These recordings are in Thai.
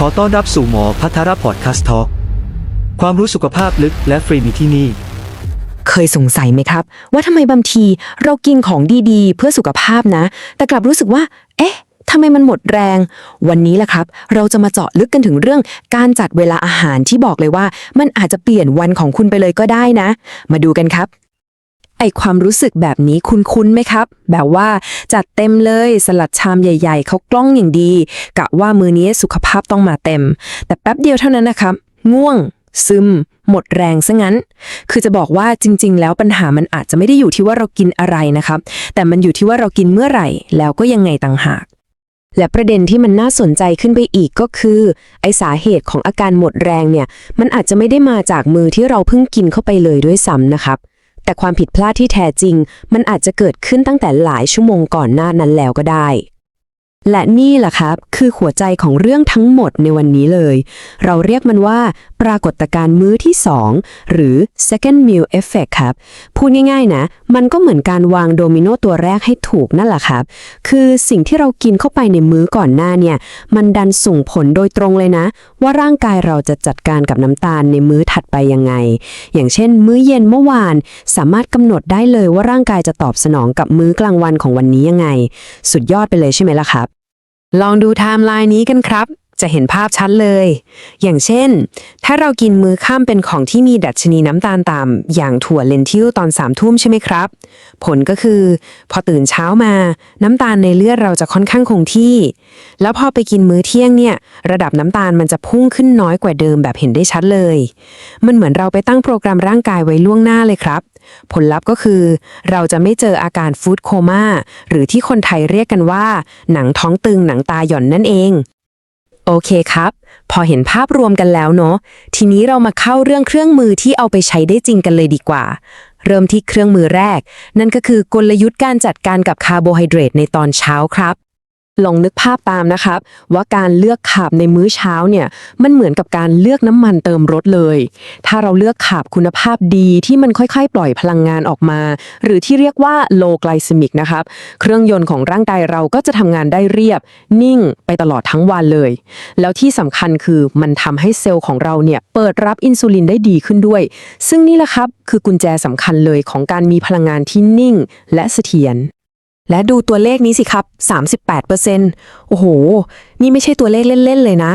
ขอต้อนรับสู่หมอพัทรพอดคาสต์ทอความรู้สุขภาพลึกและฟรีมีที่นี่ เคยสงสัยไหมครับ ว่าทำไมบางทีเรากินของดีๆ เพื่อสุขภาพนะ แต่กลับรู้สึกว่า เอ๊ะทำไมมันหมดแรง วันนี้แหละครับ เราจะมาเจาะลึกกันถึงเรื่องการจัดเวลาอาหารที่บอกเลยว่า มันอาจจะเปลี่ยนวันของคุณไปเลยก็ได้นะ มาดูกันครับ ไอความรู้สึกแบบนี้คุ้นๆไหมครับ แบบว่าจัดเต็มเลยสลัดชามใหญ่ๆ เขากล้องอย่างดี กะว่ามือนี้สุขภาพต้องมาเต็ม แต่แป๊บเดียวเท่านั้นนะครับ ง่วง ซึม หมดแรงซะงั้น คือจะบอกว่าจริง ๆ แล้วปัญหามันอาจจะไม่ได้อยู่ที่ว่าเรากินอะไรนะครับ แต่มันอยู่ที่ว่าเรากินเมื่อไหร่ แล้วก็ยังไงต่างหากและประเด็นที่มันน่าสนใจขึ้นไปอีกก็คือ ไอสาเหตุของอาการหมดแรงเนี่ย มันอาจจะไม่ได้มาจากมือที่เราเพิ่งกินเข้าไปเลยด้วยซ้ำนะครับ แต่ความผิดพลาดที่แท้จริง มันอาจจะเกิดขึ้นตั้งแต่หลายชั่วโมงก่อนหน้านั้นแล้วก็ได้ และนี่แหละครับคือหัวใจของเรื่องทั้งหมดในวันนี้เลย เราเรียกมันว่า ปรากฏการณ์มื้อที่ 2 หรือ second meal effect ครับ พูดง่ายๆนะ มันก็เหมือนการวางโดมิโนตัวแรกให้ถูกนั่นแหละครับ คือสิ่งที่เรากินเข้าไปในมื้อก่อนหน้าเนี่ย มันดันส่งผลโดยตรงเลยนะ ว่าร่างกายเราจะจัดการกับน้ำตาลในมื้อถัดไปยังไง อย่างเช่น มื้อเย็นเมื่อวาน สามารถกำหนดได้เลยว่าร่างกายจะตอบสนองกับมื้อกลางวันของวันนี้ยังไง สุดยอดไปเลยใช่ไหมล่ะครับ ลองดูไทม์ไลน์นี้กันครับ จะเห็นภาพชัดเลย อย่างเช่น ถ้าเรากินมื้อค่ำเป็นของที่มีดัชนีน้ำตาลต่ำอย่างถั่วเลนทิลตอนสามทุ่มใช่ไหมครับ ผลก็คือ พอตื่นเช้ามา น้ำตาลในเลือดเราจะค่อนข้างคงที่ แล้วพอไปกินมื้อเที่ยงเนี่ย ระดับน้ำตาลมันจะพุ่งขึ้นน้อยกว่าเดิมแบบเห็นได้ชัดเลย มันเหมือนเราไปตั้งโปรแกรมร่างกายไว้ล่วงหน้าเลยครับ ผลลัพธ์ก็คือ เราจะไม่เจออาการฟู้ดโคม่าหรือที่คนไทยเรียกกันว่า หนังท้องตึงหนังตาหย่อนนั่นเอง โอเคครับ พอเห็นภาพรวมกันแล้วเนาะทีนี้เรามาเข้าเรื่องเครื่องมือที่เอาไปใช้ได้จริงกันเลยดีกว่า เริ่มที่เครื่องมือแรก นั่นก็คือกลยุทธ์การจัดการกับคาร์โบไฮเดรตในตอนเช้าครับ ลองนึกภาพตามนะครับ ว่าการเลือกขาบในมื้อเช้าเนี่ยมันเหมือนกับการเลือกน้ำมันเติมรถเลย ถ้าเราเลือกขาบคุณภาพดีที่มันค่อยๆ ปล่อยพลังงานออกมา หรือที่เรียกว่า low glycemic นะครับ เครื่องยนต์ของร่างกายเราก็จะทำงานได้เรียบ นิ่งไปตลอดทั้งวันเลย แล้วที่สำคัญคือมันทำให้เซลล์ของเราเนี่ยเปิดรับอินซูลินได้ดีขึ้นด้วย ซึ่งนี่แหละครับคือกุญแจสำคัญเลยของการมีพลังงานที่นิ่ง และเสถียร และดูตัวเลขนี้สิครับ 38%โอ้โห นี่ไม่ใช่ตัวเลขเล่น ๆ เลยนะ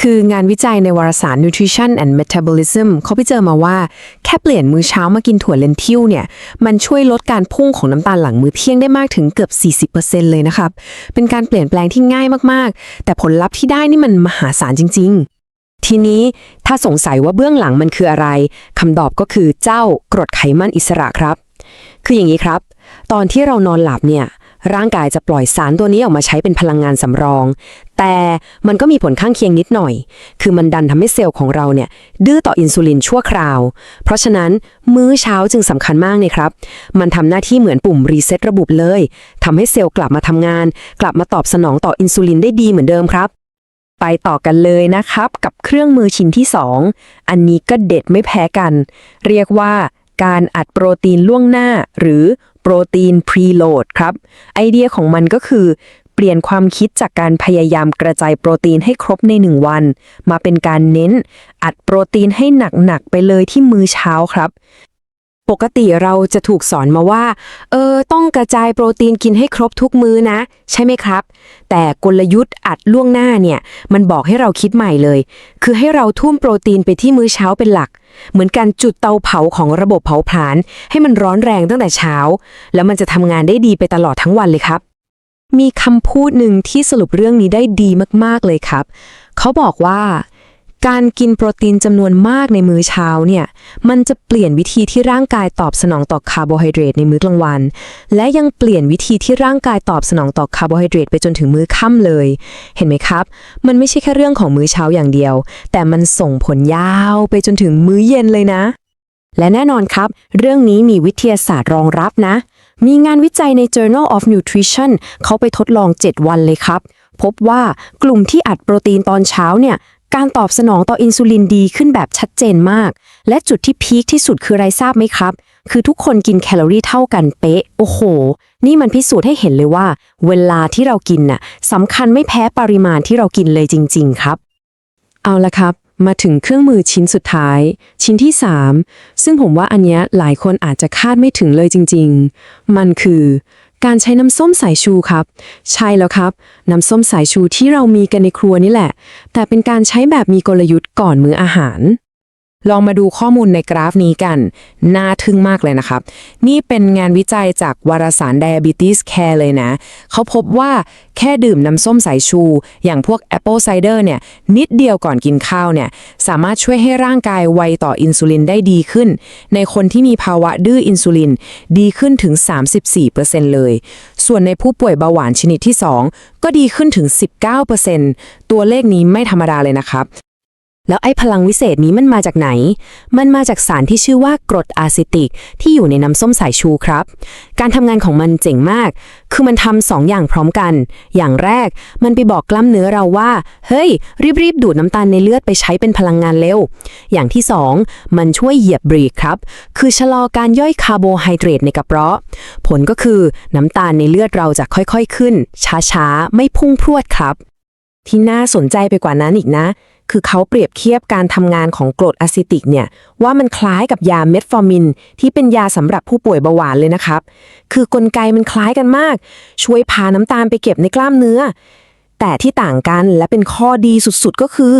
คืองานวิจัยในวารสาร Nutrition and Metabolism เขาไปเจอมาว่า แค่เปลี่ยนมื้อเช้ามากินถั่วเลนทิลเนี่ย มันช่วยลดการพุ่งของน้ำตาลหลังมื้อเที่ยงได้มากถึงเกือบ 40%เลยนะครับ เป็นการเปลี่ยนแปลงที่ง่ายมากๆ แต่ผลลัพธ์ที่ได้นี่มันมหาศาลจริง ๆทีนี้ถ้าสงสัยว่าเบื้องหลังมันคืออะไรคำตอบก็คือเจ้ากรดไขมันอิสระครับ คืออย่างนี้ครับ ตอนที่เรานอนหลับเนี่ยร่างกายจะปล่อยสารตัวนี้ออกมาใช้เป็นพลังงานสำรอง แต่มันก็มีผลข้างเคียงนิดหน่อย คือมันดันทำให้เซลล์ของเราเนี่ยดื้อต่ออินซูลินชั่วคราว เพราะฉะนั้นมื้อเช้าจึงสำคัญมากเลยครับ มันทำหน้าที่เหมือนปุ่มรีเซ็ตระบบเลยทำให้เซลล์กลับมาทำงาน กลับมาตอบสนองต่ออินซูลินได้ดีเหมือนเดิมครับ ไปต่อกันเลยนะครับ กับเครื่องมือชิ้นที่ 2 อันนี้ก็เด็ดไม่แพ้กัน เรียกว่า การอัดโปรตีนล่วงหน้า หรือโปรตีนพรีโหลดครับ ไอเดียของมันก็คือ เปลี่ยนความคิดจากการพยายามกระจายโปรตีนให้ครบในหนึ่งวัน มาเป็นการเน้น อัดโปรตีนให้หนัก ๆ ไปเลยที่มื้อเช้าครับปกติเราจะถูกสอนมาว่า เออ ต้องกระจายโปรตีนกินให้ครบทุกมื้อนะ ใช่ไหมครับ แต่กลยุทธ์อัดล่วงหน้าเนี่ย มันบอกให้เราคิดใหม่เลย คือให้เราทุ่มโปรตีนไปที่มื้อเช้าเป็นหลัก เหมือนการจุดเตาเผาของระบบเผาผลาญให้มันร้อนแรงตั้งแต่เช้า แล้วมันจะทำงานได้ดีไปตลอดทั้งวันเลยครับ มีคำพูดหนึ่งที่สรุปเรื่องนี้ได้ดีมากๆเลยครับ เขาบอกว่า การกินโปรตีนจำนวนมากในมื้อเช้าเนี่ย มันจะเปลี่ยนวิธีที่ร่างกายตอบสนองต่อคาร์โบไฮเดรตในมื้อกลางวัน และยังเปลี่ยนวิธีที่ร่างกายตอบสนองต่อคาร์โบไฮเดรตไปจนถึงมื้อค่ำเลย เห็นไหมครับ มันไม่ใช่แค่เรื่องของมื้อเช้าอย่างเดียว แต่มันส่งผลยาวไปจนถึงมื้อเย็นเลยนะ และแน่นอนครับ เรื่องนี้มีวิทยาศาสตร์รองรับนะ มีงานวิจัยใน Journal of Nutrition เขาไปทดลอง 7 วันเลยครับพบว่ากลุ่มที่อัดโปรตีนตอนเช้าเนี่ย การตอบสนองต่ออินซูลินดีขึ้นแบบชัดเจนมาก และจุดที่พีคที่สุดคืออะไรทราบไหมครับ คือทุกคนกินแคลอรี่เท่ากันเป๊ะ โอ้โห นี่มันพิสูจน์ให้เห็นเลยว่า เวลาที่เรากินน่ะสำคัญไม่แพ้ปริมาณที่เรากินเลยจริง ๆ ครับ เอาละครับ มาถึงเครื่องมือชิ้นสุดท้าย ชิ้นที่ 3 ซึ่งผมว่าอันเนี้ยหลายคนอาจจะคาดไม่ถึงเลยจริง ๆ มันคือ การใช้น้ำส้มสายชูครับ ใช่แล้วครับ น้ำส้มสายชูที่เรามีกันในครัวนี่แหละ แต่เป็นการใช้แบบมีกลยุทธ์ก่อนมื้ออาหาร ลองมาดูข้อมูลในกราฟนี้กัน น่าทึ่งมากเลยนะครับ นี่เป็นงานวิจัยจากวารสาร Diabetes Care เลยนะ เขาพบว่าแค่ดื่มน้ำส้มสายชู อย่างพวก Apple Cider เนี่ย นิดเดียวก่อนกินข้าวเนี่ย สามารถช่วยให้ร่างกายไวต่ออินซูลินได้ดีขึ้น ในคนที่มีภาวะดื้ออินซูลินดีขึ้นถึง 34%เลย ส่วนในผู้ป่วยเบาหวานชนิดที่ 2 ก็ดีขึ้นถึง 19%ตัวเลขนี้ไม่ธรรมดาเลยนะครับ แล้วไอ้พลังวิเศษนี้มันมาจากไหน มันมาจากสารที่ชื่อว่ากรดอะซิติก ที่อยู่ในน้ำส้มสายชูครับ การทำงานของมันเจ๋งมาก คือมันทำสองอย่างพร้อมกัน อย่างแรก มันไปบอกกล้ามเนื้อเราว่า เฮ้ย รีบๆ ดูดน้ำตาลในเลือดไปใช้เป็นพลังงานเร็ว อย่างที่สองมันช่วยเหยียบเบรกครับ คือชะลอการย่อยคาร์โบไฮเดรตในกระเพาะ ผลก็คือน้ำตาลในเลือดเราจะค่อยๆขึ้น ช้าๆ ไม่พุ่งพรวดครับ ที่น่าสนใจไปกว่านั้นอีกนะ คือเขาเปรียบเทียบการทำงานของกรดอะซิติกเนี่ยว่ามันคล้ายกับยาเมทฟอร์มิน ที่เป็นยาสำหรับผู้ป่วยเบาหวานเลยนะครับ คือกลไกมันคล้ายกันมาก ช่วยพาน้ำตาลไปเก็บในกล้ามเนื้อ แต่ที่ต่างกันและเป็นข้อดีสุดๆก็คือ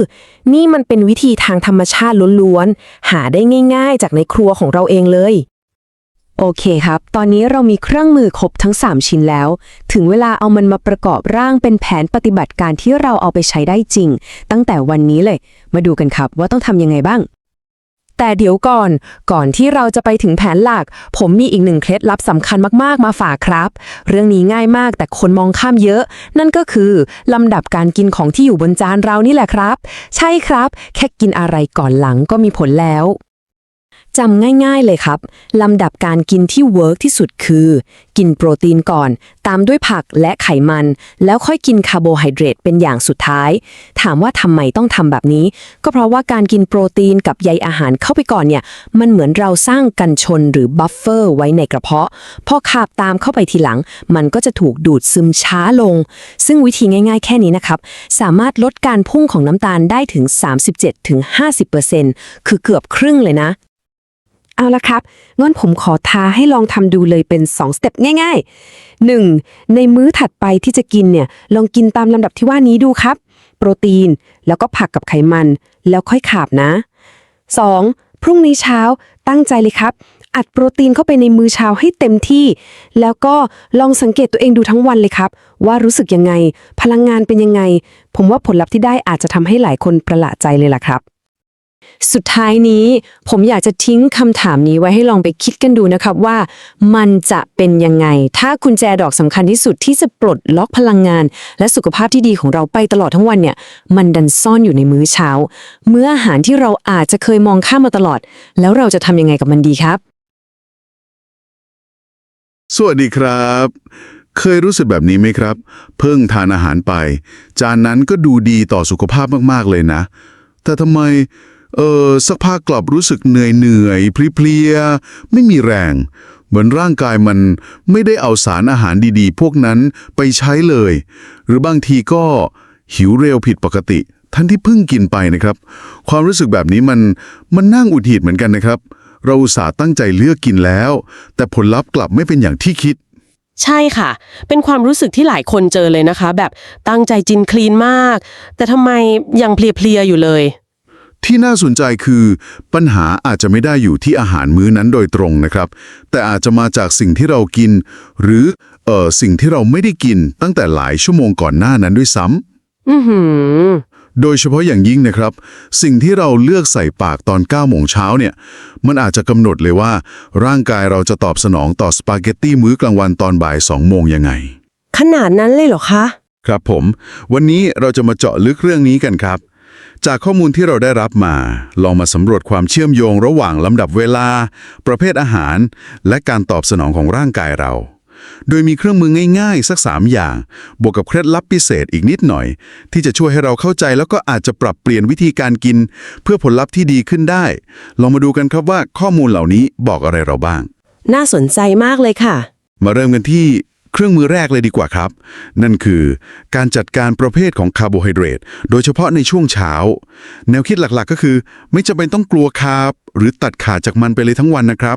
นี่มันเป็นวิธีทางธรรมชาติล้วนๆหาได้ง่าย ๆ จากในครัวของเราเองเลย โอเคครับ ตอนนี้เรามีเครื่องมือครบทั้ง 3 ชิ้นแล้ว ถึงเวลาเอามันมาประกอบร่างเป็นแผนปฏิบัติการที่เราเอาไปใช้ได้จริง ตั้งแต่วันนี้เลย มาดูกันครับว่าต้องทำยังไงบ้าง แต่เดี๋ยวก่อน ก่อนที่เราจะไปถึงแผนหลัก ผมมีอีกหนึ่งเคล็ดลับสำคัญมากๆ มาฝากครับ เรื่องนี้ง่ายมากแต่คนมองข้ามเยอะ นั่นก็คือลำดับการกินของที่อยู่บนจานเรานี่แหละครับ ใช่ครับ แค่กินอะไรก่อนหลังก็มีผลแล้ว จำง่ายๆเลยครับ ลำดับการกินที่เวิร์กที่สุดคือ กินโปรตีนก่อน ตามด้วยผักและไขมัน แล้วค่อยกินคาร์โบไฮเดรตเป็นอย่างสุดท้าย ถามว่าทำไมต้องทำแบบนี้ ก็เพราะว่าการกินโปรตีนกับใยอาหารเข้าไปก่อนเนี่ย มันเหมือนเราสร้างกันชนหรือบัฟเฟอร์ไว้ในกระเพาะ พอขาบตามเข้าไปทีหลัง มันก็จะถูกดูดซึมช้าลง ซึ่งวิธีง่าย ๆ แค่นี้นะครับ สามารถลดการพุ่งของน้ำตาลได้ถึง 37-50%คือเกือบครึ่งเลยนะ เอาละครับงั้นผมขอท้าให้ลองทำดูเลยเป็น 2 สเต็ปง่ายๆ 1. ในมื้อถัดไปที่จะกินเนี่ย ลองกินตามลำดับที่ว่านี้ดูครับ โปรตีน แล้วก็ผักกับไขมัน แล้วค่อยขาบนะ 2. พรุ่งนี้เช้าตั้งใจเลยครับ อัดโปรตีนเข้าไปในมื้อเช้าให้เต็มที่ แล้วก็ลองสังเกตตัวเองดูทั้งวันเลยครับ ว่ารู้สึกยังไง พลังงานเป็นยังไง ผมว่าผลลัพธ์ที่ได้อาจจะทำให้หลายคนประหลาดใจเลยล่ะครับ สุดท้ายนี้ผมอยากจะทิ้งคำถามนี้ไว้ให้ลองไปคิดกันดูนะครับว่า มันจะเป็นยังไง ถ้ากุญแจดอกสำคัญที่สุดที่จะปลดล็อกพลังงาน และสุขภาพที่ดีของเราไปตลอดทั้งวันเนี่ยมันดันซ่อนอยู่ในมื้อเช้า มื้ออาหารที่เราอาจจะเคยมองข้ามมาตลอด แล้วเราจะทำยังไงกับมันดีครับ สวัสดีครับ เคยรู้สึกแบบนี้ไหมครับ เพิ่งทานอาหารไป จานนั้นก็ดูดีต่อสุขภาพมากๆเลยนะ แต่ทำไม เออสักพักกลับรู้สึกเหนื่อยเหนื่อยเพลียไม่มีแรง เหมือนร่างกายมันไม่ได้เอาสารอาหารดีๆ พวกนั้นไปใช้เลย หรือบางทีก็หิวเร็วผิดปกติท่านที่เพิ่งกินไปนะครับ ความรู้สึกแบบนี้มันมันนั่งอุดหีดเหมือนกันนะครับ เราอุตส่าห์ตั้งใจเลือกกินแล้ว แต่ผลลัพธ์กลับไม่เป็นอย่างที่คิด ใช่ค่ะ เป็นความรู้สึกที่หลายคนเจอเลยนะคะ แบบตั้งใจจินคลีนมาก แต่ทำไมยังเพลียๆอยู่เลย ที่น่าสนใจคือปัญหาอาจจะไม่ได้อยู่ที่อาหารมื้อนั้นโดยตรงนะครับ แต่อาจจะมาจากสิ่งที่เรากิน หรือเอ่อสิ่งที่เราไม่ได้กินตั้งแต่หลายชั่วโมงก่อนหน้านั้นด้วยซ้ำอือหือโดยเฉพาะอย่างยิ่งนะครับ สิ่งที่เราเลือกใส่ปากตอน9โมงเช้าเนี่ย มันอาจจะกำหนดเลยว่า ร่างกายเราจะตอบสนองต่อสปาเกตตี้มื้อกลางวันตอนบ่าย2โมงยังไง ขนาดนั้นเลยเหรอคะ ครับผม วันนี้เราจะมาเจาะลึกเรื่องนี้กันครับ จากข้อมูลที่เราได้รับมา ลองมาสำรวจความเชื่อมโยงระหว่างลำดับเวลา ประเภทอาหาร และการตอบสนองของร่างกายเรา โดยมีเครื่องมือง่ายๆ สัก 3 อย่าง บวกกับเคล็ดลับพิเศษอีกนิดหน่อย ที่จะช่วยให้เราเข้าใจแล้วก็อาจจะปรับเปลี่ยนวิธีการกิน เพื่อผลลัพธ์ที่ดีขึ้นได้ ลองมาดูกันครับว่าข้อมูลเหล่านี้บอกอะไรเราบ้าง น่าสนใจมากเลยค่ะ มาเริ่มกันที่ เครื่องมือแรกเลยดีกว่าครับ นั่นคือการจัดการประเภทของคาร์โบไฮเดรตโดยเฉพาะในช่วงเช้า แนวคิดหลักๆก็คือ ไม่จำเป็นต้องกลัวคาร์บหรือตัดขาดจากมันไปเลยทั้งวันนะครับ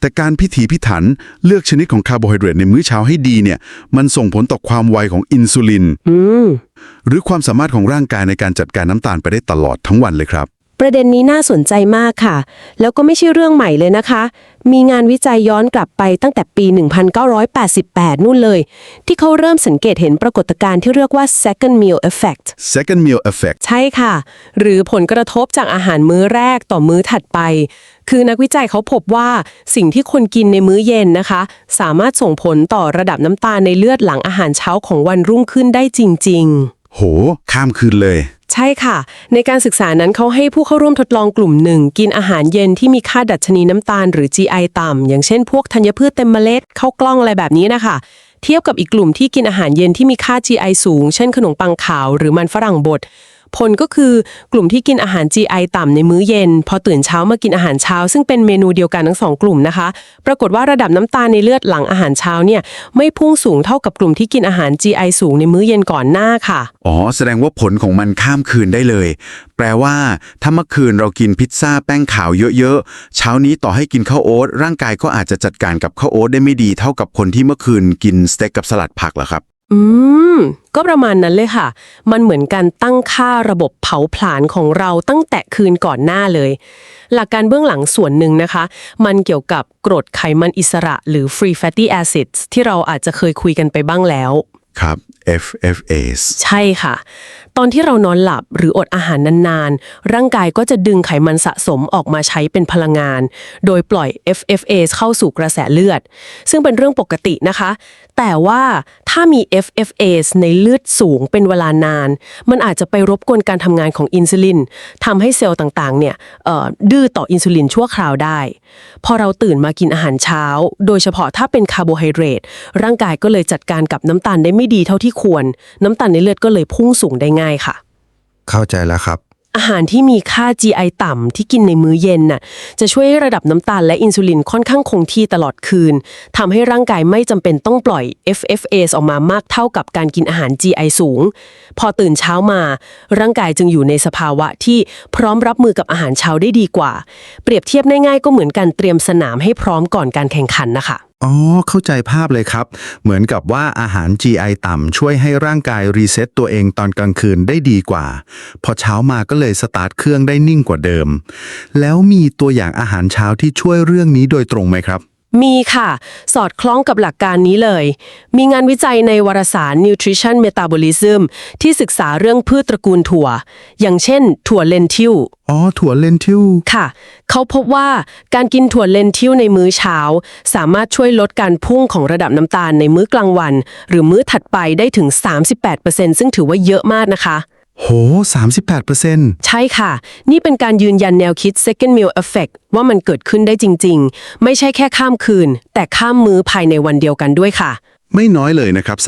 แต่การพิถีพิถันเลือกชนิดของคาร์โบไฮเดรตในมื้อเช้าให้ดีเนี่ยมันส่งผลต่อความไวของอินซูลินอืมหรือความสามารถของร่างกายในการจัดการน้ำตาลไปได้ตลอดทั้งวันเลยครับ ประเด็นนี้น่าสนใจมากค่ะ แล้วก็ไม่ใช่เรื่องใหม่เลยนะคะ มีงานวิจัยย้อนกลับไปตั้งแต่ปี 1988 นู่นเลย ที่เขาเริ่มสังเกตเห็นปรากฏการณ์ที่เรียกว่า second meal effect second meal effect ใช่ค่ะ หรือผลกระทบจากอาหารมื้อแรกต่อมื้อถัดไป คือนักวิจัยเขาพบว่าสิ่งที่คนกินในมื้อเย็นนะคะ สามารถส่งผลต่อระดับน้ำตาลในเลือดหลังอาหารเช้าของวันรุ่งขึ้นได้จริง ๆ โห ข้ามคืนเลย ใช่ค่ะ ในการศึกษานั้นเขาให้ผู้เข้าร่วมทดลองกลุ่มหนึ่ง กินอาหารเย็นที่มีค่าดัชนีน้ำตาลหรือ GI ต่ำ อย่างเช่นพวกธัญพืชเต็มเมล็ดข้าวกล้องอะไรแบบนี้นะคะ เทียบกับอีกกลุ่มที่กินอาหารเย็นที่มีค่า GI สูง เช่นขนมปังขาวหรือมันฝรั่งบด ผลก็คือกลุ่มที่กินอาหาร GI ต่ำในมื้อเย็น พอตื่นเช้ามากินอาหารเช้า ซึ่งเป็นเมนูเดียวกันทั้งสองกลุ่มนะคะ ปรากฏว่าระดับน้ำตาลในเลือดหลังอาหารเช้าเนี่ยไม่พุ่งสูงเท่ากับกลุ่มที่กินอาหาร GI สูงในมื้อเย็นก่อนหน้าค่ะ อ๋อ แสดงว่าผลของมันข้ามคืนได้เลย แปลว่า ถ้าเมื่อคืนเรากินพิซซ่าแป้งขาวเยอะๆ เช้านี้ต่อให้กินข้าวโอ๊ตร่างกายก็อาจจะจัดการกับข้าวโอ๊ตได้ไม่ดีเท่ากับคนที่เมื่อคืนกินสเต็กกับสลัดผักเหรอครับ อืม ก็ประมาณนั้นเลยค่ะ มันเหมือนการตั้งค่าระบบเผาผลาญของเราตั้งแต่คืนก่อนหน้าเลย หลักการเบื้องหลังส่วนหนึ่งนะคะ มันเกี่ยวกับกรดไขมันอิสระ หรือ free fatty acids ที่เราอาจจะเคยคุยกันไปบ้างแล้วครับ FFAs ใช่ค่ะ ตอนที่เรานอนหลับหรืออดอาหารนานๆ ร่างกายก็จะดึงไขมันสะสมออกมาใช้เป็นพลังงาน โดยปล่อย FFAs เข้าสู่กระแสเลือด ซึ่งเป็นเรื่องปกตินะคะ แต่ว่าถ้ามี FFAs ในเลือดสูงเป็นเวลานาน มันอาจจะไปรบกวนการทำงานของอินซูลินทำให้เซลล์ต่างๆเนี่ยเอ่อดื้อต่ออินซูลินชั่วคราวได้ พอเราตื่นมากินอาหารเช้า โดยเฉพาะถ้าเป็นคาร์โบไฮเดรตร่างกายก็เลยจัดการกับน้ำตาลได้ไม่ดีเท่าที่ควร น้ำตาลในเลือดก็เลยพุ่งสูงได้ง่ายค่ะ เข้าใจแล้วครับ อาหารที่มีค่า GI ต่ำที่กินในมื้อเย็นน่ะจะช่วยให้ระดับน้ำตาลและอินซูลินค่อนข้างคงที่ตลอดคืนทำให้ร่างกายไม่จำเป็นต้องปล่อย FFAs ออกมามากเท่ากับการกินอาหาร GI สูง พอตื่นเช้ามา ร่างกายจึงอยู่ในสภาวะที่พร้อมรับมือกับอาหารเช้าได้ดีกว่า เปรียบเทียบง่ายๆก็เหมือนการเตรียมสนามให้พร้อมก่อนการแข่งขันนะคะ อ๋อ เข้าใจภาพเลยครับ เหมือนกับว่าอาหาร GI ต่ำช่วยให้ร่างกายรีเซ็ตตัวเองตอนกลางคืนได้ดีกว่า พอเช้ามาก็เลยสตาร์ทเครื่องได้นิ่งกว่าเดิม แล้วมีตัวอย่างอาหารเช้าที่ช่วยเรื่องนี้โดยตรงไหมครับ มีค่ะ สอดคล้องกับหลักการนี้เลย มีงานวิจัยในวารสาร Nutrition Metabolism ที่ศึกษาเรื่องพืชตระกูลถั่ว อย่างเช่น ถั่วเลนทิลอ๋อ ถั่วเลนทิลค่ะ เขาพบว่าการกินถั่วเลนทิลในมื้อเช้า สามารถช่วยลดการพุ่งของระดับน้ำตาลในมื้อกลางวัน หรือมื้อถัดไปได้ถึง 38%ซึ่งถือว่าเยอะมากนะคะ โห 38%ใช่ค่ะ นี่เป็นการยืนยันแนวคิด second meal effect ว่ามันเกิดขึ้นได้จริง ๆ ไม่ใช่แค่ข้ามคืน แต่ข้ามมื้อภายในวันเดียวกันด้วยค่ะ ไม่น้อยเลยนะครับ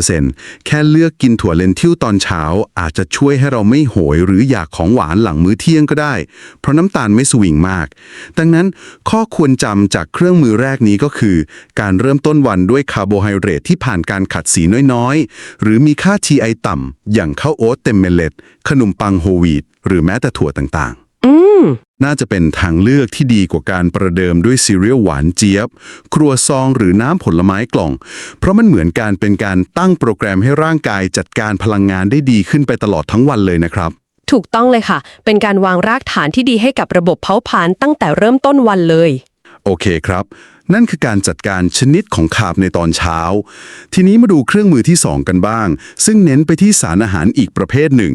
38%แค่เลือกกินถั่วเลนทิลตอนเช้า อาจจะช่วยให้เราไม่โหยหรืออยากของหวานหลังมื้อเที่ยงก็ได้ เพราะน้ำตาลไม่สวิงมาก ดังนั้นข้อควรจำจากเครื่องมือแรกนี้ก็คือ การเริ่มต้นวันด้วยคาร์โบไฮเดรตที่ผ่านการขัดสีน้อยๆ หรือมีค่า TI ต่ำอย่างข้าวโอ๊ตเต็มเมล็ด ขนมปังโฮวีตหรือแม้แต่ถั่วต่างๆ น่าจะเป็นทางเลือกที่ดีกว่าการประเดิมด้วยซีเรียลหวานเจี๊ยบ ครัวซองหรือน้ำผลไม้กล่อง เพราะมันเหมือนการเป็นการตั้งโปรแกรมให้ร่างกายจัดการพลังงานได้ดีขึ้นไปตลอดทั้งวันเลยนะครับ ถูกต้องเลยค่ะ เป็นการวางรากฐานที่ดีให้กับระบบเผาผลาญตั้งแต่เริ่มต้นวันเลย โอเคครับ นั่นคือการจัดการชนิดของคาร์บในตอนเช้า ทีนี้มาดูเครื่องมือที่ 2 กันบ้าง ซึ่งเน้นไปที่สารอาหารอีกประเภทหนึ่ง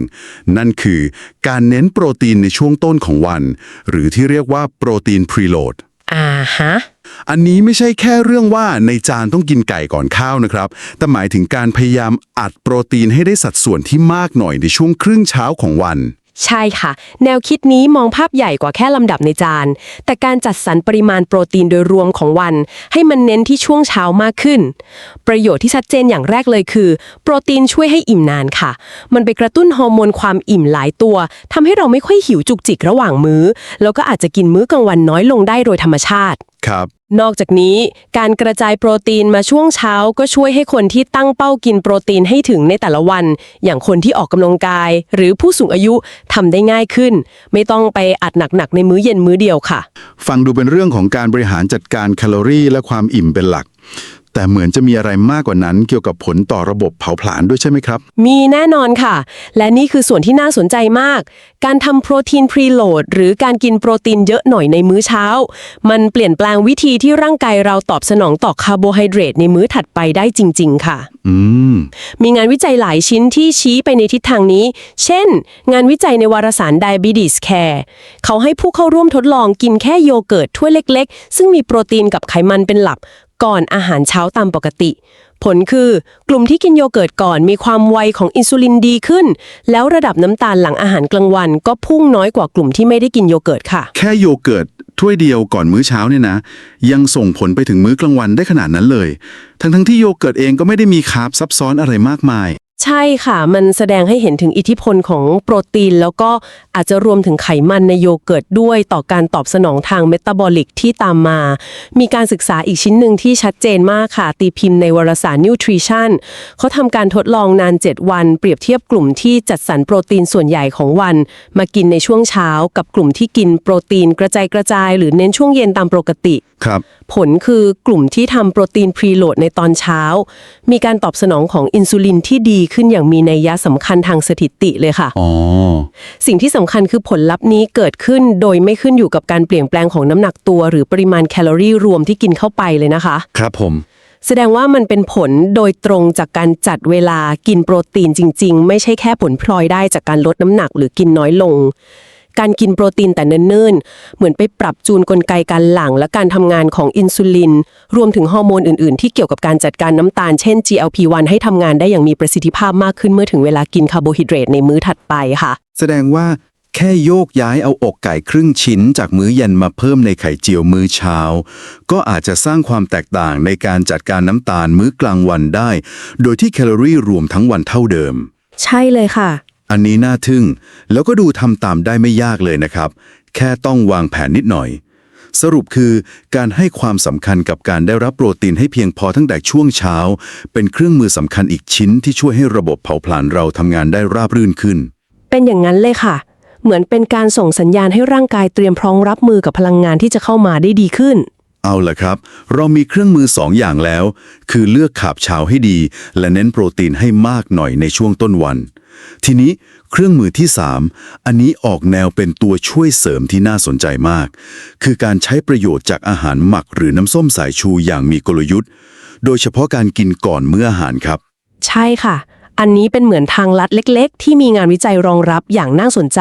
นั่นคือการเน้นโปรตีนในช่วงต้นของวัน หรือที่เรียกว่าโปรตีนพรีโหลดอ่าฮะอันนี้ไม่ใช่แค่เรื่องว่าในจานต้องกินไก่ก่อนข้าวนะครับ แต่หมายถึงการพยายามอัดโปรตีนให้ได้สัดส่วนที่มากหน่อยในช่วงครึ่งเช้าของวัน ใช่ค่ะ แนวคิดนี้มองภาพใหญ่กว่าแค่ลำดับในจาน แต่การจัดสรรปริมาณโปรตีนโดยรวมของวัน ให้มันเน้นที่ช่วงเช้ามากขึ้น ประโยชน์ที่ชัดเจนอย่างแรกเลยคือ โปรตีนช่วยให้อิ่มนานค่ะ มันไปกระตุ้นฮอร์โมนความอิ่มหลายตัวทำให้เราไม่ค่อยหิวจุกจิกระหว่างมื้อ แล้วก็อาจจะกินมื้อกลางวันน้อยลงได้โดยธรรมชาติ ครับ นอกจากนี้การกระจายโปรตีนมาช่วงเช้าก็ช่วยให้คนที่ตั้งเป้ากินโปรตีนให้ถึงในแต่ละวัน อย่างคนที่ออกกำลังกาย หรือผู้สูงอายุทำได้ง่ายขึ้น ไม่ต้องไปอัดหนักๆในมื้อเย็นมื้อเดียวค่ะ ฟังดูเป็นเรื่องของการบริหารจัดการแคลอรี่และความอิ่มเป็นหลัก แต่เหมือนจะมีอะไรมากกว่านั้นเกี่ยวกับผลต่อระบบเผาผลาญด้วยใช่ไหมครับ มีแน่นอนค่ะ และนี่คือส่วนที่น่าสนใจมาก การทำโปรตีนพรีโหลดหรือการกินโปรตีนเยอะหน่อยในมื้อเช้า มันเปลี่ยนแปลงวิธีที่ร่างกายเราตอบสนองต่อคาร์โบไฮเดรตในมื้อถัดไปได้จริง ๆ ค่ะ อืม มีงานวิจัยหลายชิ้นที่ชี้ไปในทิศทางนี้ เช่น งานวิจัยในวารสาร Diabetes Care เขาให้ผู้เข้าร่วมทดลองกินแค่โยเกิร์ตถ้วยเล็ก ๆ ซึ่งมีโปรตีนกับไขมันเป็นหลัก ก่อนอาหารเช้าตามปกติ ผลคือกลุ่มที่กินโยเกิร์ตก่อนมีความไวของอินซูลินดีขึ้น แล้วระดับน้ำตาลหลังอาหารกลางวัน ก็พุ่งน้อยกว่ากลุ่มที่ไม่ได้กินโยเกิร์ตค่ะ แค่โยเกิร์ตถ้วยเดียวก่อนมื้อเช้าเนี่ยนะ ยังส่งผลไปถึงมื้อกลางวันได้ขนาดนั้นเลย ทั้งทั้งที่โยเกิร์ตเองก็ไม่ได้มีคาร์บซับซ้อนอะไรมากมาย ใช่ค่ะ มันแสดงให้เห็นถึงอิทธิพลของโปรตีน แล้วก็อาจจะรวมถึงไขมันในโยเกิร์ตด้วยต่อการตอบสนองทางเมตาบอลิกที่ตามมา มีการศึกษาอีกชิ้นหนึ่งที่ชัดเจนมากค่ะ ตีพิมพ์ในวารสาร Nutrition เขาทำการทดลองนาน 7 วัน เปรียบเทียบกลุ่มที่จัดสรรโปรตีนส่วนใหญ่ของวัน มากินในช่วงเช้า กับกลุ่มที่กินโปรตีนกระจายกระจาย หรือเน้นช่วงเย็นตามปกติ ครับผลคือกลุ่มที่ทำโปรตีนพรีโหลดในตอนเช้า มีการตอบสนองของอินซูลินที่ดีขึ้นอย่างมีนัยยะสำคัญทางสถิติเลยค่ะ อ๋อสิ่งที่สำคัญคือผลลัพธ์นี้เกิดขึ้นโดยไม่ขึ้นอยู่กับการเปลี่ยนแปลงของน้ำหนักตัว หรือปริมาณแคลอรี่รวมที่กินเข้าไปเลยนะคะ ครับผม แสดงว่ามันเป็นผลโดยตรงจากการจัดเวลากินโปรตีนจริง ๆ ไม่ใช่แค่ผลพลอยได้จากการลดน้ำหนักหรือกินน้อยลง การกินโปรตีนแต่เนิ่นๆ เหมือนไปปรับจูนกลไกการหลั่งและการทำงานของอินซูลิน รวมถึงฮอร์โมนอื่นๆ ที่เกี่ยวกับการจัดการน้ำตาล เช่น GLP-1 ให้ทำงานได้อย่างมีประสิทธิภาพมากขึ้นเมื่อถึงเวลากินคาร์โบไฮเดรตในมื้อถัดไปค่ะ แสดงว่าแค่โยกย้ายเอาอกไก่ครึ่งชิ้น จากมื้อเย็นมาเพิ่มในไข่เจียวมื้อเช้า ก็อาจจะสร้างความแตกต่างในการจัดการน้ำตาลมื้อกลางวันได้ โดยที่แคลอรี่รวมทั้งวันเท่าเดิม ใช่เลยค่ะ อันนี้น่าทึ่ง แล้วก็ดูทำตามได้ไม่ยากเลยนะครับ แค่ต้องวางแผนนิดหน่อย สรุปคือการให้ความสำคัญกับการได้รับโปรตีนให้เพียงพอตั้งแต่ช่วงเช้า เป็นเครื่องมือสำคัญอีกชิ้นที่ช่วยให้ระบบเผาผลาญเราทำงานได้ราบรื่นขึ้น เป็นอย่างนั้นเลยค่ะ เหมือนเป็นการส่งสัญญาณให้ร่างกายเตรียมพร้อมรับมือกับพลังงานที่จะเข้ามาได้ดีขึ้น เอาล่ะครับ เรามีเครื่องมือสองอย่างแล้ว คือเลือกขาบเช้าให้ดี และเน้นโปรตีนให้มากหน่อยในช่วงต้นวัน ทีนี้เครื่องมือที่ 3 อันนี้ออกแนวเป็นตัวช่วยเสริมที่น่าสนใจมาก คือการใช้ประโยชน์จากอาหารหมักหรือน้ำส้มสายชูอย่างมีกลยุทธ์ โดยเฉพาะการกินก่อนเมื่ออาหารครับ ใช่ค่ะ อันนี้เป็นเหมือนทางลัดเล็ก ๆ ที่มีงานวิจัยรองรับอย่างน่าสนใจ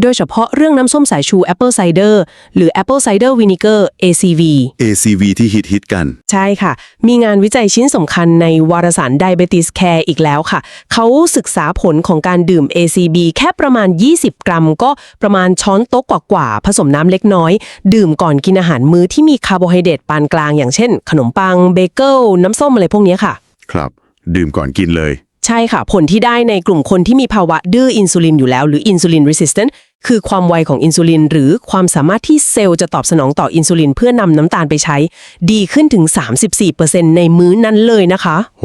โดยเฉพาะเรื่องน้ำส้มสายชู Apple Cider หรือ Apple Cider Vinegar ACV ACV ที่ฮิตฮิตๆกัน ใช่ค่ะ มีงานวิจัยชิ้นสำคัญในวารสาร Diabetes Care อีกแล้วค่ะ เขาศึกษาผลของการดื่ม ACB แค่ประมาณ 20 กรัม ก็ประมาณช้อนโต๊ะกว่าๆผสมน้ำเล็กน้อย ดื่มก่อนกินอาหารมื้อที่มีคาร์โบไฮเดรตปานกลาง อย่างเช่น ขนมปังเบเกิลน้ำส้มอะไรพวกเนี้ยค่ะ ครับ ดื่มก่อนกินเลย ใช่ค่ะ ผลที่ได้ในกลุ่มคนที่มีภาวะดื้ออินซูลินอยู่แล้ว หรืออินซูลิน resistant คือความไวของอินซูลิน หรือความสามารถที่เซลล์จะตอบสนองต่ออินซูลิน เพื่อนำน้ำตาลไปใช้ ดีขึ้นถึง 34%ในมื้อนั้นเลยนะคะ โห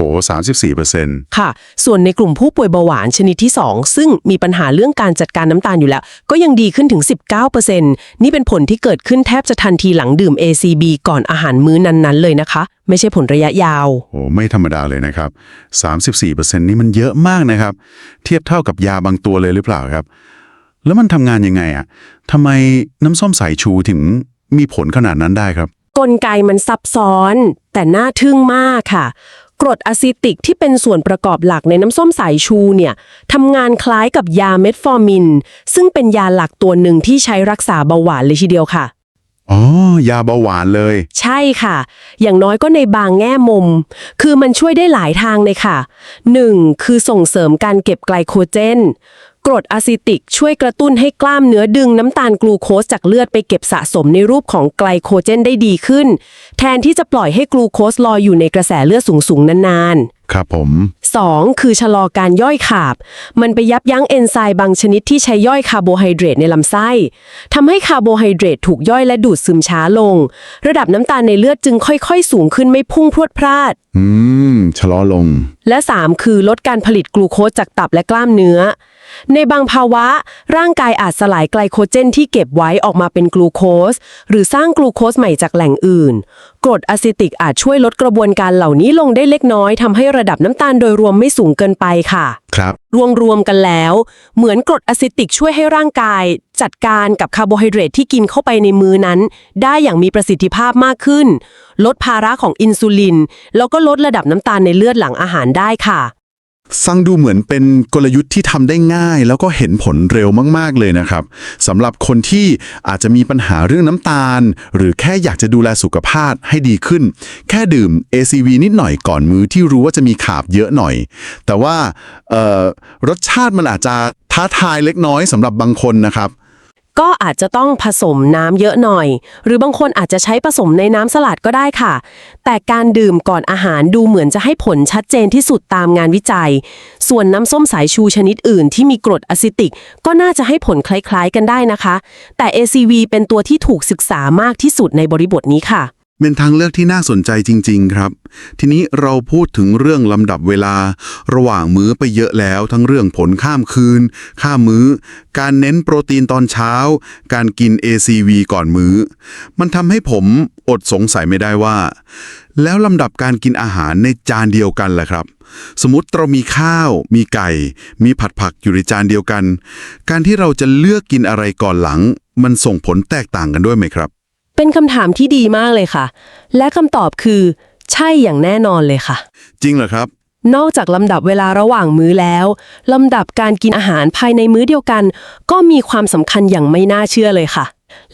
34%ค่ะ ส่วนในกลุ่มผู้ป่วยเบาหวานชนิดที่ 2 ซึ่งมีปัญหาเรื่องการจัดการน้ำตาลอยู่แล้ว ก็ยังดีขึ้นถึง 19%นี่เป็นผลที่เกิดขึ้นแทบจะทันทีหลังดื่ม ACB ก่อนอาหารมื้อนั้นๆเลยนะคะ ไม่ใช่ผลระยะยาวโหไม่ธรรมดาเลยนะครับ 34%นี่มันเยอะมากนะครับ เทียบเท่ากับยาบางตัวเลยหรือเปล่าครับ แล้วมันทำงานยังไงอะทำไมน้ำส้มสายชูถึงมีผลขนาดนั้นได้ครับ กลไกมันซับซ้อน แต่น่าทึ่งมากค่ะ กรดอะซิติกที่เป็นส่วนประกอบหลักในน้ำส้มสายชูเนี่ยทำงานคล้ายกับยาเมทฟอร์มิน ซึ่งเป็นยาหลักตัวหนึ่งที่ใช้รักษาเบาหวานเลยทีเดียวค่ะ อ๋อ ยาเบาหวานเลย ใช่ค่ะ อย่างน้อยก็ในบางแง่มุม คือมันช่วยได้หลายทางเลยค่ะ 1. คือส่งเสริมการเก็บไกลโคเจน กรดอะซิติกช่วยกระตุ้นให้กล้ามเนื้อดึงน้ำตาลกลูโคสจากเลือดไปเก็บสะสมในรูปของไกลโคเจนได้ดีขึ้น แทนที่จะปล่อยให้กลูโคสลอยอยู่ในกระแสเลือดสูงๆนานครับผม 2. คือชะลอการย่อยขาบ มันไปยับยั้งเอนไซม์บางชนิดที่ใช้ย่อยคาร์โบไฮเดรตในลำไส้ทำให้คาร์โบไฮเดรตถูกย่อยและดูดซึมช้าลง ระดับน้ำตาลในเลือดจึงค่อยๆ สูงขึ้นไม่พุ่งพรวดพลาด อืม ชะลอลง และ 3 คือลดการผลิตกลูโคสจากตับและกล้ามเนื้อ ในบางภาวะ ร่างกายอาจสลายไกลโคเจนที่เก็บไว้ออกมาเป็นกลูโคส หรือสร้างกลูโคสใหม่จากแหล่งอื่น กรดอะซิติกอาจช่วยลดกระบวนการเหล่านี้ลงได้เล็กน้อยทำให้ระดับน้ำตาลโดยรวมไม่สูงเกินไปค่ะ ครับ รวมๆกันแล้ว เหมือนกรดอะซิติกช่วยให้ร่างกาย จัดการกับคาร์โบไฮเดรตที่กินเข้าไปในมื้อนั้น ได้อย่างมีประสิทธิภาพมากขึ้น ลดภาระของอินซูลิน แล้วก็ลดระดับน้ำตาลในเลือดหลังอาหารได้ค่ะ ฟังดูเหมือนเป็นกลยุทธ์ที่ทำได้ง่าย แล้วก็เห็นผลเร็วมากๆเลยนะครับสำหรับคนที่อาจจะมีปัญหาเรื่องน้ำตาล หรือแค่อยากจะดูแลสุขภาพให้ดีขึ้น แค่ดื่ม ACV นิดหน่อยก่อนมื้อที่รู้ว่าจะมีขาบเยอะหน่อย แต่ว่ารสชาติมันอาจจะท้าทายเล็กน้อยสำหรับบางคนนะครับ ก็อาจจะต้องผสมน้ำเยอะหน่อย หรือบางคนอาจจะใช้ผสมในน้ำสลัดก็ได้ค่ะ แต่การดื่มก่อนอาหารดูเหมือนจะให้ผลชัดเจนที่สุดตามงานวิจัย ส่วนน้ำส้มสายชูชนิดอื่นที่มีกรดอะซิติก ก็น่าจะให้ผลคล้ายๆกันได้นะคะ แต่ ACV เป็นตัวที่ถูกศึกษามากที่สุดในบริบทนี้ค่ะ เป็นทางเลือกที่น่าสนใจจริง ๆ ครับ ทีนี้เราพูดถึงเรื่องลำดับเวลา ระหว่างมื้อไปเยอะแล้ว ทั้งเรื่องผลข้ามคืน ข้ามมื้อ การเน้นโปรตีนตอนเช้า การกิน ACV ก่อนมื้อ มันทำให้ผมอดสงสัยไม่ได้ว่า แล้วลำดับการกินอาหารในจานเดียวกันแหละครับ สมมติเรามีข้าว มีไก่ มีผัดผักอยู่ในจานเดียวกัน การที่เราจะเลือกกินอะไรก่อนหลัง มันส่งผลแตกต่างกันด้วยไหมครับ เป็นคำถามที่ดีมากเลยค่ะ และคำตอบคือ ใช่อย่างแน่นอนเลยค่ะ จริงเหรอครับ นอกจากลำดับเวลาระหว่างมื้อแล้วลำดับการกินอาหารภายในมื้อเดียวกัน ก็มีความสำคัญอย่างไม่น่าเชื่อเลยค่ะ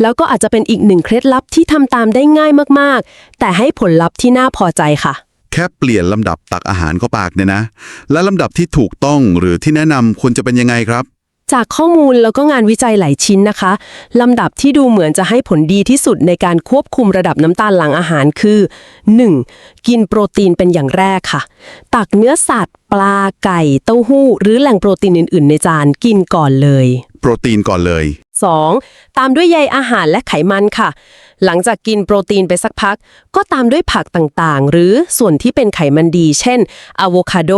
แล้วก็อาจจะเป็นอีกหนึ่งเคล็ดลับที่ทำตามได้ง่ายมากๆ แต่ให้ผลลัพธ์ที่น่าพอใจค่ะ แค่เปลี่ยนลำดับตักอาหารเข้าปากเนี่ยนะ และลำดับที่ถูกต้องหรือที่แนะนำควรจะเป็นยังไงครับ จากข้อมูลแล้วก็งานวิจัยหลายชิ้นนะคะ ลำดับที่ดูเหมือนจะให้ผลดีที่สุดในการควบคุมระดับน้ำตาลหลังอาหารคือ 1. กินโปรตีนเป็นอย่างแรกค่ะ ตักเนื้อสัตว์ ปลาไก่เต้าหู้ หรือแหล่งโปรตีนอื่น ๆ ในจานกินก่อนเลย โปรตีนก่อนเลย 2. ตามด้วยใยอาหารและไขมันค่ะ หลังจากกินโปรตีนไปสักพัก ก็ตามด้วยผักต่างๆ หรือส่วนที่เป็นไขมันดี เช่นอะโวคาโด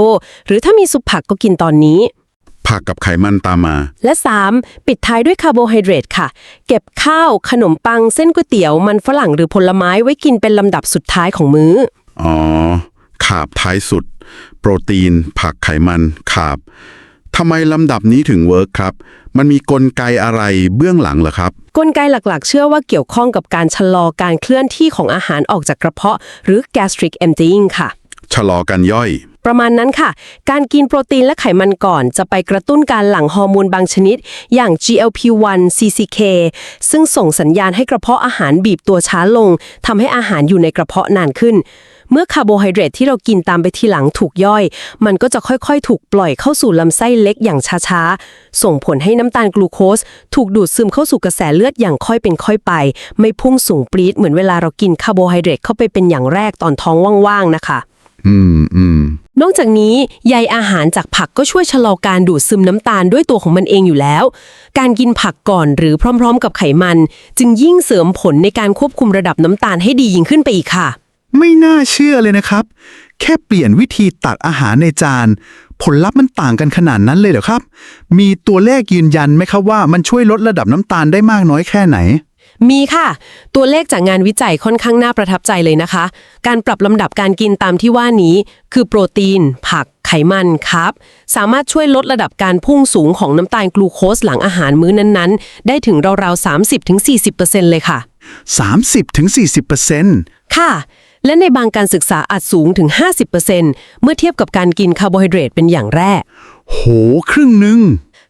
หรือถ้ามีซุปผักก็กินตอนนี้ ผักกับไขมันตามมา และ 3. ปิดท้ายด้วยคาร์โบไฮเดรตค่ะ เก็บข้าว ขนมปัง เส้นก๋วยเตี๋ยว มันฝรั่งหรือผลไม้ไว้กินเป็นลำดับสุดท้ายของมื้อ อ๋อ ขาบท้ายสุด โปรตีน ผักไขมันขาบทำไมลำดับนี้ถึงเวิร์กครับ มันมีกลไกอะไรเบื้องหลังเหรอครับ กลไกหลักๆ เชื่อว่าเกี่ยวข้องกับการชะลอการเคลื่อนที่ของอาหารออกจากกระเพาะ หรือ gastric emptying ค่ะ ชะลอการย่อย ประมาณนั้นค่ะ การกินโปรตีนและไขมันก่อน จะไปกระตุ้นการหลั่งฮอร์โมนบางชนิด อย่าง GLP-1 CCK ซึ่งส่งสัญญาณให้กระเพาะอาหารบีบตัวช้าลงทำให้อาหารอยู่ในกระเพาะนานขึ้น เมื่อคาร์โบไฮเดรตที่เรากินตามไปทีหลังถูกย่อย มันก็จะค่อยๆ ถูกปล่อยเข้าสู่ลำไส้เล็กอย่างช้าๆ ส่งผลให้น้ำตาลกลูโคส ถูกดูดซึมเข้าสู่กระแสเลือดอย่างค่อยเป็นค่อยไป ไม่พุ่งสูงปรี๊ดเหมือนเวลาเรากินคาร์โบไฮเดรตเข้าไปเป็นอย่างแรกตอนท้องว่างๆนะคะ อืมอืมนอกจากนี้ใยอาหารจากผักก็ช่วยชะลอการดูดซึมน้ำตาลด้วยตัวของมันเองอยู่แล้ว การกินผักก่อนหรือพร้อม ๆ กับไขมัน จึงยิ่งเสริมผลในการควบคุมระดับน้ำตาลให้ดียิ่งขึ้นไปอีกค่ะ ไม่น่าเชื่อเลยนะครับ แค่เปลี่ยนวิธีตักอาหารในจาน ผลลัพธ์มันต่างกันขนาดนั้นเลยเหรอครับ มีตัวเลขยืนยันไหมครับว่ามันช่วยลดระดับน้ำตาลได้มากน้อยแค่ไหน มีค่ะ ตัวเลขจากงานวิจัยค่อนข้างน่าประทับใจเลยนะคะ การปรับลำดับการกินตามที่ว่านี้ คือโปรตีน ผัก ไขมันครับ สามารถช่วยลดระดับการพุ่งสูงของน้ำตาลกลูโคสหลังอาหารมื้อนั้นๆ ได้ถึงราวๆ 30-40%เลยค่ะ 30-40%ค่ะ และในบางการศึกษาอาจสูงถึง 50%เมื่อเทียบกับการกินคาร์โบไฮเดรตเป็นอย่างแรก โห ครึ่งหนึ่ง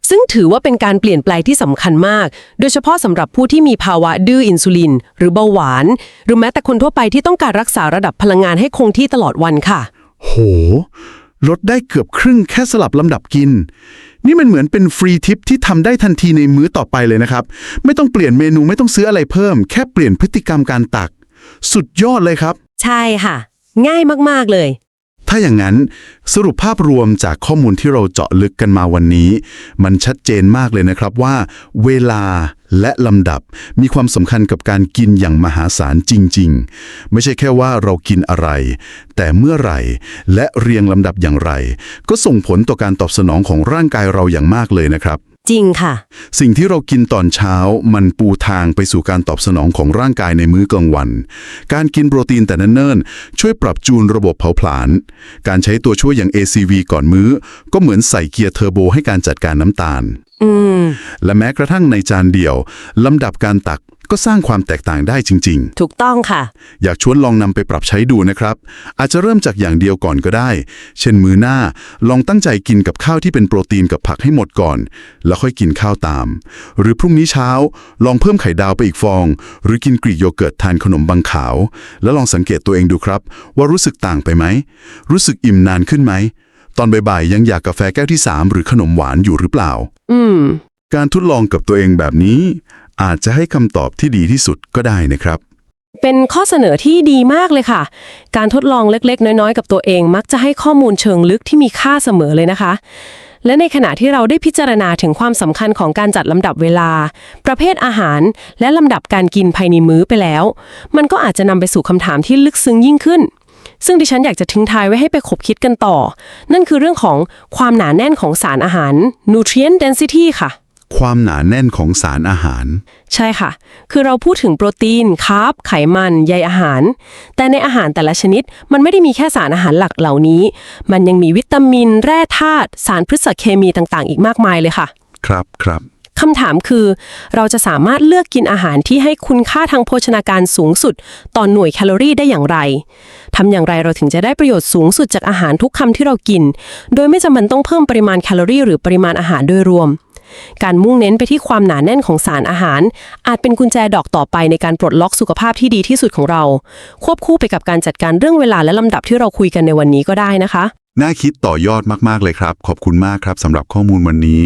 ซึ่งถือว่าเป็นการเปลี่ยนแปลงที่สำคัญมาก โดยเฉพาะสำหรับผู้ที่มีภาวะดื้ออินซูลิน หรือเบาหวาน หรือแม้แต่คนทั่วไปที่ต้องการรักษาระดับพลังงานให้คงที่ตลอดวันค่ะ โห ลดได้เกือบครึ่งแค่สลับลำดับกิน นี่มันเหมือนเป็นฟรีทิปที่ทำได้ทันทีในมื้อต่อไปเลยนะครับ ไม่ต้องเปลี่ยนเมนูไม่ต้องซื้ออะไรเพิ่ม แค่เปลี่ยนพฤติกรรมการตัก สุดยอดเลยครับ ใช่ค่ะ ง่ายมากๆเลย ถ้าอย่างนั้นสรุปภาพรวมจากข้อมูลที่เราเจาะลึกกันมาวันนี้ มันชัดเจนมากเลยนะครับว่า เวลาและลำดับมีความสำคัญกับการกินอย่างมหาศาลจริง ๆ ไม่ใช่แค่ว่าเรากินอะไร แต่เมื่อไหร่ และเรียงลำดับอย่างไร ก็ส่งผลต่อการตอบสนองของร่างกายเราอย่างมากเลยนะครับ จริงค่ะ สิ่งที่เรากินตอนเช้ามันปูทางไปสู่การตอบสนองของร่างกายในมื้อกลางวัน การกินโปรตีนแต่เนิ่นๆ ช่วยปรับจูนระบบเผาผลาญ การใช้ตัวช่วยอย่าง ACV ก่อนมื้อ ก็เหมือนใส่เกียร์เทอร์โบให้การจัดการน้ำตาลอืมและแม้กระทั่งในจานเดียว ลำดับการตัก ก็สร้างความแตกต่างได้จริง ๆ ถูกต้องค่ะ อยากชวนลองนำไปปรับใช้ดูนะครับ อาจจะเริ่มจากอย่างเดียวก่อนก็ได้ เช่นมือหน้า ลองตั้งใจกินกับข้าวที่เป็นโปรตีนกับผักให้หมดก่อน แล้วค่อยกินข้าวตาม หรือพรุ่งนี้เช้า ลองเพิ่มไข่ดาวไปอีกฟอง หรือกินกรีกโยเกิร์ตแทนขนมบางขาว แล้วลองสังเกตตัวเองดูครับ ว่ารู้สึกต่างไปไหมรู้สึกอิ่มนานขึ้นไหมตอนบ่ายๆยังอยากกาแฟแก้วที่ 3 หรือขนมหวานอยู่หรือเปล่า อืม การทดลองกับตัวเองแบบนี้ อาจจะให้คำตอบที่ดีที่สุดก็ได้นะครับ เป็นข้อเสนอที่ดีมากเลยค่ะ การทดลองเล็กๆ น้อยๆ กับตัวเอง มักจะให้ข้อมูลเชิงลึกที่มีค่าเสมอเลยนะคะ และในขณะที่เราได้พิจารณาถึงความสำคัญของการจัดลำดับเวลา ประเภทอาหาร และลำดับการกินภายในมื้อไปแล้ว มันก็อาจจะนำไปสู่คำถามที่ลึกซึ้งยิ่งขึ้นซึ่งดิฉันอยากจะทิ้งท้ายไว้ให้ไปขบคิดกันต่อ นั่นคือเรื่องของความหนาแน่นของสารอาหาร nutrient density ค่ะ ความหนาแน่นของสารอาหาร ใช่ค่ะ คือเราพูดถึงโปรตีน คาร์บ ไขมัน ใยอาหาร แต่ในอาหารแต่ละชนิด มันไม่ได้มีแค่สารอาหารหลักเหล่านี้ มันยังมีวิตามิน แร่ธาตุ สารพฤกษเคมีต่างๆ อีกมากมายเลยค่ะ ครับครับคำถามคือ เราจะสามารถเลือกกินอาหารที่ให้คุณค่าทางโภชนาการสูงสุด ต่อหน่วยแคลอรี่ได้อย่างไรทำอย่างไรเราถึงจะได้ประโยชน์สูงสุดจากอาหารทุกคำที่เรากิน โดยไม่จำเป็นต้องเพิ่มปริมาณแคลอรี่ หรือปริมาณอาหารโดยรวม การมุ่งเน้นไปที่ความหนาแน่นของสารอาหาร อาจเป็นกุญแจดอกต่อไปในการปลดล็อกสุขภาพที่ดีที่สุดของเรา ควบคู่ไปกับการจัดการเรื่องเวลาและลำดับที่เราคุยกันในวันนี้ก็ได้นะคะ น่าคิดต่อยอดมากๆเลยครับ ขอบคุณมากครับสำหรับข้อมูลวันนี้